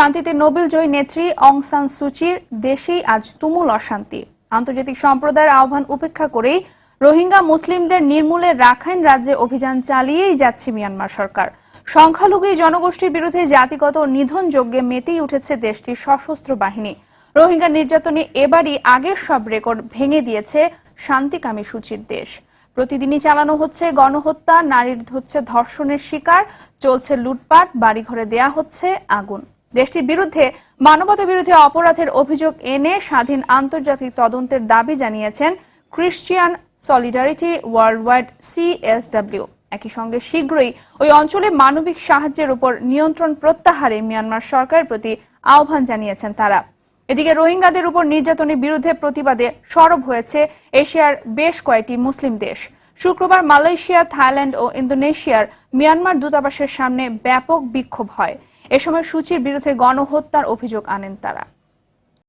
শান্তিতে নোবেল জয়ী নেত্রী অং সান সুচির দেশেই আজ তুমুল অশান্তি। আন্তর্জাতিক সম্প্রদায়ের আহ্বান উপেক্ষা করেই রোহিঙ্গা মুসলিমদের নির্মূলে রাখাইন রাজ্যে অভিযান চালিয়েই যাচ্ছে মিয়ানমার সরকার। সংখ্যালঘু জনগোষ্ঠীর বিরুদ্ধে জাতিগত নিধন যজ্ঞে মেতেই উঠেছে দেশটির সশস্ত্র বাহিনী। রোহিঙ্গা নির্যাতনে এবারই আগের সব রেকর্ড ভেঙে দিয়েছে শান্তিকামী সূচির দেশ। প্রতিদিনই চালানো হচ্ছে গণহত্যা, নারীর হচ্ছে ধর্ষণের শিকার, চলছে লুটপাট, বাড়িঘরে দেয়া হচ্ছে আগুন। দেশটির বিরুদ্ধে মানবতা বিরোধী অপরাধের অভিযোগ এনে স্বাধীন আন্তর্জাতিক তদন্তের দাবি জানিয়েছেন Christian Solidarity Worldwide CSW একই সঙ্গে শীঘ্রই ওই অঞ্চলে মানবিক সাহায্যের উপর নিয়ন্ত্রণ প্রত্যাহারে মিয়ানমার সরকারের প্রতি আহ্বান জানিয়েছেন তারা। এদিকে রোহিঙ্গাদের উপর নির্যাতনের বিরুদ্ধে প্রতিবাদে সরব হয়েছে এশিয়ার বেশ কয়েকটি মুসলিম দেশ। শুক্রবার মালয়েশিয়া, থাইল্যান্ড ও ইন্দোনেশিয়ার মিয়ানমার দূতাবাসের সামনে ব্যাপক বিক্ষোভ হয়। এ সময় সূচির বিরুদ্ধে গণহত্যার অভিযোগ আনেন তারা।